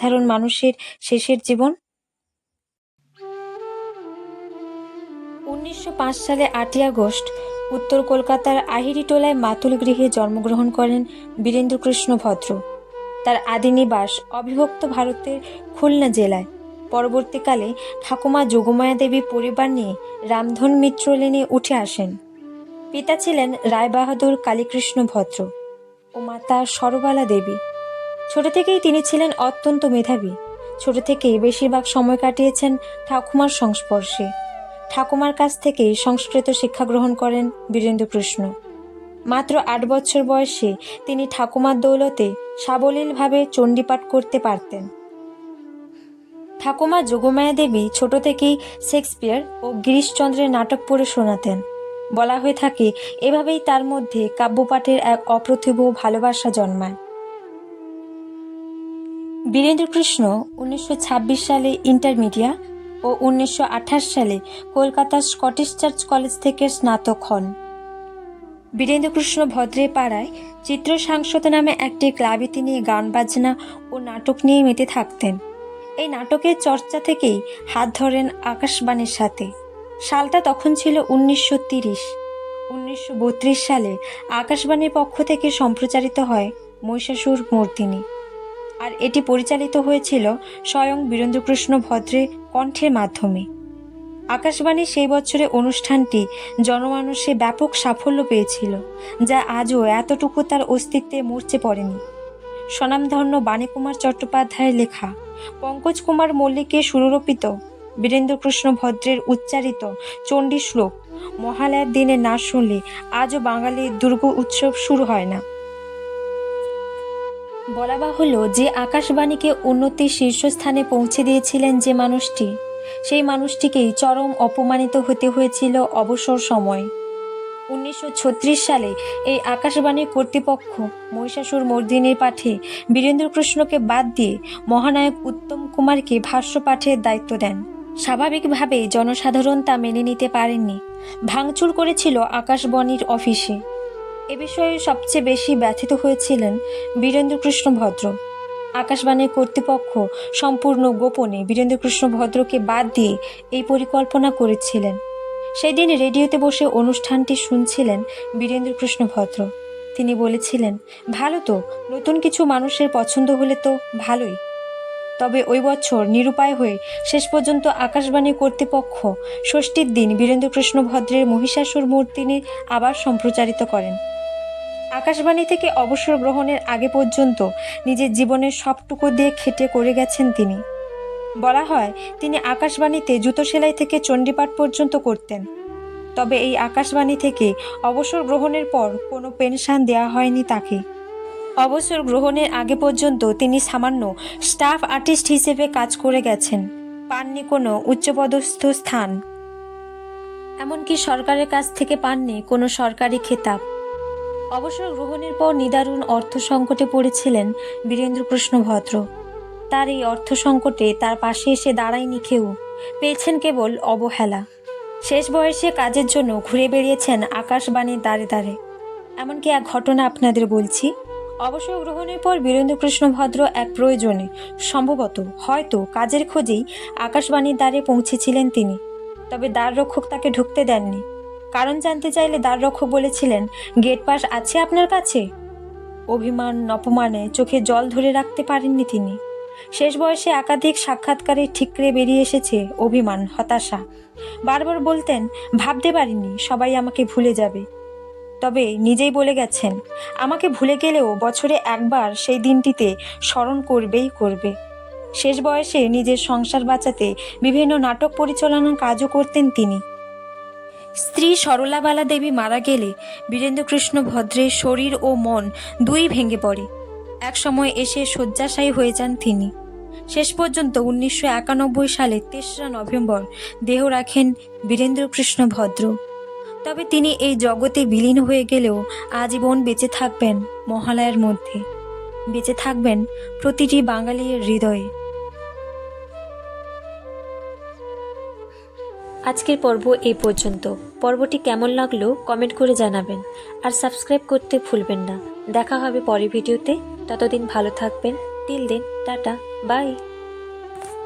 সাধারণ মানুষের শেষের জীবন? উনিশশো পাঁচ সালে আটই আগস্ট, উত্তর কলকাতার আহিরিটোলায় মাতুল গৃহে জন্মগ্রহণ করেন বীরেন্দ্রকৃষ্ণ ভদ্র। তার আদি নিবাস অবিভক্ত ভারতের খুলনা জেলায়। পরবর্তীকালে ঠাকুমা যোগমায়া দেবী পরিবার নিয়ে রামধন মিত্র লেনে উঠে আসেন। পিতা ছিলেন রায়বাহাদুর কালীকৃষ্ণ ভদ্র ও মাতা সরবালা দেবী। ছোট থেকেই তিনি ছিলেন অত্যন্ত মেধাবী। ছোট থেকেই বেশিরভাগ সময় কাটিয়েছেন ঠাকুমার সংস্পর্শে। ঠাকুমার কাছ থেকেই সংস্কৃত শিক্ষা গ্রহণ করেন বীরেন্দ্রকৃষ্ণ। মাত্র আট বছর বয়সে তিনি ঠাকুমার দৌলতে সাবলীলভাবে চণ্ডীপাঠ করতে পারতেন। ঠাকুমা যোগমায়া দেবী ছোট থেকেই শেক্সপিয়ার ও গিরিশচন্দ্রের নাটক পড়ে শোনাতেন। বলা হয়ে থাকে, এভাবেই তার মধ্যে কাব্যপাঠের এক অপ্রতিভ ভালোবাসা জন্মায়। বীরেন্দ্রকৃষ্ণ উনিশশো ছাব্বিশ সালে ইন্টারমিডিয়া ও উনিশশো আঠাশ সালে কলকাতার স্কটিশ চার্চ কলেজ থেকে স্নাতক হন। বীরেন্দ্রকৃষ্ণ ভদ্রের পাড়ায় চিত্র সাংসদ নামে একটি ক্লাবে তিনি গান, বাজনা ও নাটক নিয়ে মেতে থাকতেন। এই নাটকের চর্চা থেকেই হাত ধরেন আকাশবাণীর সাথে। সালটা তখন ছিল উনিশশো তিরিশ। উনিশশো বত্রিশ সালে আকাশবাণীর পক্ষ থেকে সম্প্রচারিত হয় মহিষাসুর মূর্তিনী আর এটি পরিচালিত হয়েছিল স্বয়ং বীরেন্দ্রকৃষ্ণ ভদ্রের কণ্ঠের মাধ্যমে। আকাশবাণী সেই বছরে অনুষ্ঠানটি জনমানুষে ব্যাপক সাফল্য পেয়েছিল, যা আজও এতটুকু তার অস্তিত্বে মরচে পড়েনি। স্বনামধন্য বাণীকুমার চট্টোপাধ্যায়ের লেখা পঙ্কজ কুমার মল্লিকের সুররোপিত বীরেন্দ্রকৃষ্ণ ভদ্রের উচ্চারিত চণ্ডী শ্লোক, মহালয়ার দিনে না শুনলে আজও বাঙালির দুর্গ উৎসব শুরু হয় না। বলা বাহুল্য যে আকাশবাণীকে উন্নতির শীর্ষস্থানে পৌঁছে দিয়েছিলেন যে মানুষটি, সেই মানুষটিকেই চরম অপমানিত হতে হয়েছিল অবসর সময়। উনিশশো ছত্রিশ সালে এই আকাশবাণীর কর্তৃপক্ষ মহিষাসুর মর্দিনীর পাঠে বীরেন্দ্রকৃষ্ণকে বাদ দিয়ে মহানায়ক উত্তম কুমারকে ভাষ্য পাঠের দায়িত্ব দেন। স্বাভাবিকভাবে জনসাধারণ তা মেনে নিতে পারেননি। ভাঙচুর করেছিল আকাশবাণীর অফিসে। এ বিষয়ে সবচেয়ে বেশি ব্যথিত হয়েছিলেন বীরেন্দ্রকৃষ্ণ ভদ্র। আকাশবাণীর কর্তৃপক্ষ সম্পূর্ণ গোপনে বীরেন্দ্রকৃষ্ণ ভদ্রকে বাদ দিয়ে এই পরিকল্পনা করেছিলেন। সেদিন রেডিওতে বসে অনুষ্ঠানটি শুনছিলেন বীরেন্দ্রকৃষ্ণ ভদ্র। তিনি বলেছিলেন, ভালো তো, নতুন কিছু মানুষের পছন্দ হলে তো ভালোই। তবে ওই বছর নিরুপায় হয়ে শেষ পর্যন্ত আকাশবাণী কর্তৃপক্ষ ষষ্ঠীর দিন বীরেন্দ্রকৃষ্ণ ভদ্রের মহিষাসুর মূর্তিনি আবার সম্প্রচারিত করেন। আকাশবাণী থেকে অবসর গ্রহণের আগে পর্যন্ত নিজের জীবনের সবটুকু দিয়ে খেটে করে গেছেন তিনি। বলা হয়, তিনি আকাশবাণীতে জুতো সেলাই থেকে চণ্ডীপাঠ পর্যন্ত করতেন। তবে এই আকাশবাণী থেকে অবসর গ্রহণের পর কোনো পেনশন দেওয়া হয়নি তাকে। অবসর গ্রহণের আগে পর্যন্ত তিনি সামান্য স্টাফ আর্টিস্ট হিসেবে কাজ করে গেছেন, পাননি কোনো উচ্চপদস্থ স্থান। এমনকি সরকারের কাছ থেকে পাননি কোনো সরকারি খেতাব। অবসর গ্রহণের পর নিদারুণ অর্থ সংকটে পড়েছিলেন বীরেন্দ্রকৃষ্ণ ভদ্র। তার এই অর্থ সংকটে তার পাশে এসে দাঁড়ায়নি কেউ। পেয়েছেন কেবল অবহেলা। শেষ বয়সে কাজের জন্য ঘুরে বেরিয়েছেন আকাশবাণীর দ্বারে দ্বারে। এমনকি এক ঘটনা আপনাদের বলছি। অবসর গ্রহণের পর বীরেন্দ্রকৃষ্ণ ভদ্র এক প্রয়োজনে, সম্ভবত হয়তো কাজের খোঁজেই আকাশবাণীর দ্বারে পৌঁছেছিলেন তিনি। তবে দ্বাররক্ষক তাকে ঢুকতে দেননি। কারণ জানতে চাইলে দ্বাররক্ষক বলেছিলেন, গেট পাস আছে আপনার কাছে? অভিমান, অপমানে চোখে জল ধরে রাখতে পারেননি তিনি। শেষ বয়সে একাধিক সাক্ষাৎকারে ঠিকরে বেরিয়ে এসেছে অভিমান, হতাশা। বারবার বলতেন, ভাবতে পারিনি, সবাই আমাকে ভুলে যাবে। তবে নিজেই বলে গেছেন, আমাকে ভুলে গেলেও বছরে একবার সেই দিনটিতে স্মরণ করবেই করবে। শেষ বয়সে নিজের সংসার বাঁচাতে বিভিন্ন নাটক পরিচালনার কাজও করতেন তিনি। স্ত্রী সরলাবালা দেবী মারা গেলে বীরেন্দ্রকৃষ্ণ ভদ্রের শরীর ও মন দুই ভেঙে পড়ে। এক সময় এসে শয্যাশায়ী হয়ে যান তিনি। শেষ পর্যন্ত উনিশশো একানব্বই সালে তেসরা নভেম্বর দেহ রাখেন বীরেন্দ্রকৃষ্ণ ভদ্র। তবে তিনি এই জগতে বিলীন হয়ে গেলেও আজীবন বেঁচে থাকবেন মহালয়ার মধ্যে। বেঁচে থাকবেন প্রতিটি বাঙালির হৃদয়ে। আজকের পর্ব এই পর্যন্ত। পর্বটি কেমন লাগল কমেন্ট করে জানাবেন। আর সাবস্ক্রাইব করতে ভুলবেন না। দেখা হবে পরের ভিডিওতে। ততদিন ভালো থাকবেন। তিল দেন। টাটা। বাই।